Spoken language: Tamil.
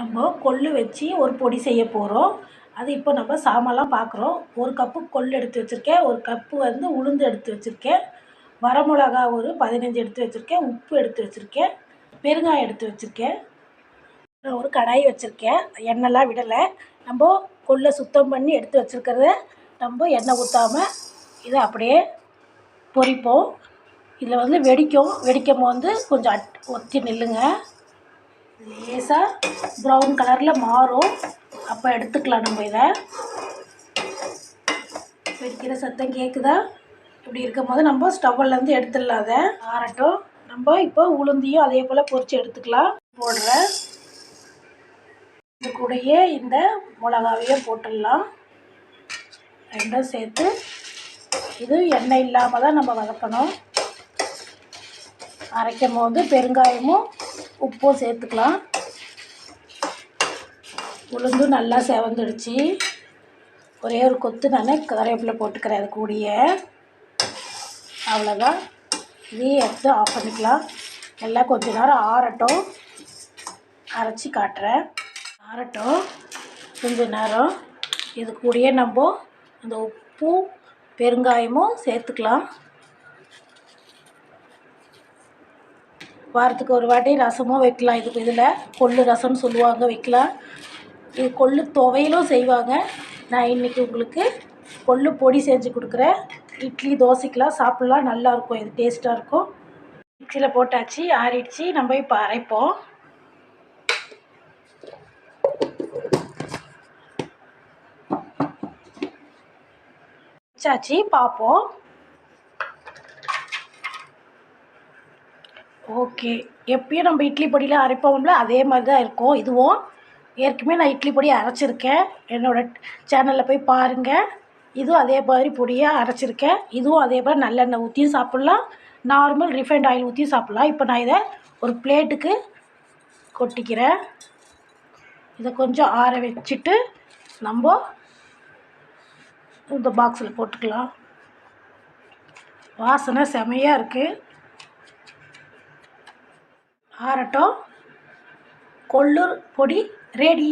நம்ம கொள்ளு வச்சு ஒரு பொடி செய்ய போகிறோம் அது இப்போ நம்ம சாமான்லாம் பார்க்குறோம் ஒரு கப்பு கொள்ளு எடுத்து வச்சுருக்கேன். ஒரு கப்பு வந்து உளுந்து எடுத்து வச்சுருக்கேன். வரமிளகா ஒரு பதினஞ்சு எடுத்து வச்சுருக்கேன். உப்பு எடுத்து வச்சுருக்கேன். பெருங்காயம் எடுத்து வச்சுருக்கேன். ஒரு கடாய் வச்சுருக்கேன். எண்ணெய்லாம் விடலை. நம்ம கொள்ளை சுத்தம் பண்ணி எடுத்து வச்சுருக்கிறத நம்ம எண்ணெய் ஊற்றாம இதை அப்படியே பொரிப்போம். இதில் வந்து வெடிக்கும். வெடிக்கும் போது கொஞ்சம் அட் ஒத்தி நில்லுங்க. லேசாக ப்ரௌன் கலரில் மாறும். அப்போ எடுத்துக்கலாம் நம்ம இதை. வெடிக்கிற சத்தம் கேட்குதா இப்படி இருக்கும் போது நம்ம ஸ்டவ்விலேருந்து எடுத்துடலாம் அதை. ஆறட்டும். நம்ம இப்போ உளுந்தியும் அதே போல் பொரித்து எடுத்துக்கலாம். போடுறேன். இது கூடயே இந்த மிளகாவையும் போட்டுடலாம். ரெண்டும் சேர்த்து இது எண்ணெய் இல்லாமல் தான் நம்ம வதக்கணும். அரைக்கும் போது பெருங்காயமும் உப்பும் சேர்த்துக்கலாம். உளுந்தும் நல்லா செவந்துடுச்சு. ஒரே ஒரு கொத்து நான் கருவேப்பிலை போட்டுக்கிறேன் அது கூடிய. அவ்வளோதான் இதையும் எடுத்து ஆஃப் பண்ணிக்கலாம். நல்லா கொஞ்ச நேரம் ஆறட்டும். அரைச்சி காட்டுறேன். ஆறட்டும். கொஞ்ச நேரம். இது கூடயே நம்ம அந்த உப்பும் பெருங்காயமும் சேர்த்துக்கலாம். வாரத்துக்கு ஒரு வாட்டி ரசமும் வைக்கலாம். இதுக்கு இதில் கொள்ளு ரசம்னு சொல்லுவாங்க வைக்கலாம். இது கொள்ளு துவையலும் செய்வாங்க. நான் இன்றைக்கி உங்களுக்கு கொள்ளு பொடி செஞ்சு கொடுக்குறேன். இட்லி தோசைக்கெலாம் சாப்பிட்லாம். நல்லாயிருக்கும் இது டேஸ்ட்டாக இருக்கும். மிக்சியில் போட்டாச்சு ஆறிடுச்சு. நம்ம இப்போ அரைப்போம். வச்சாச்சு பார்ப்போம். ஓகே. எப்பயும் நம்ம இட்லி பொடியில் அரைப்போம்ல அதே மாதிரி தான் இருக்கும். இதுவும் ஏற்கனவே நான் இட்லி பொடி அரைச்சிருக்கேன். என்னோடய சேனலில் போய் பாருங்கள் இதுவும் அதே மாதிரி பொடியாக அரைச்சிருக்கேன். இதுவும் அதே மாதிரி நல்லெண்ணெய் ஊற்றியும் சாப்பிட்லாம். நார்மல் ரிஃபைண்ட் ஆயில் ஊற்றியும் சாப்பிட்லாம். இப்போ நான் இதை ஒரு பிளேட்டுக்கு கொட்டிக்கிறேன். இதை கொஞ்சம் ஆற வச்சுட்டு நம்ம இந்த பாக்ஸில் போட்டுக்கலாம். வாசனை செமையாக இருக்குது ஆரட்டம் கொள்ளூர் பொடி ரெடி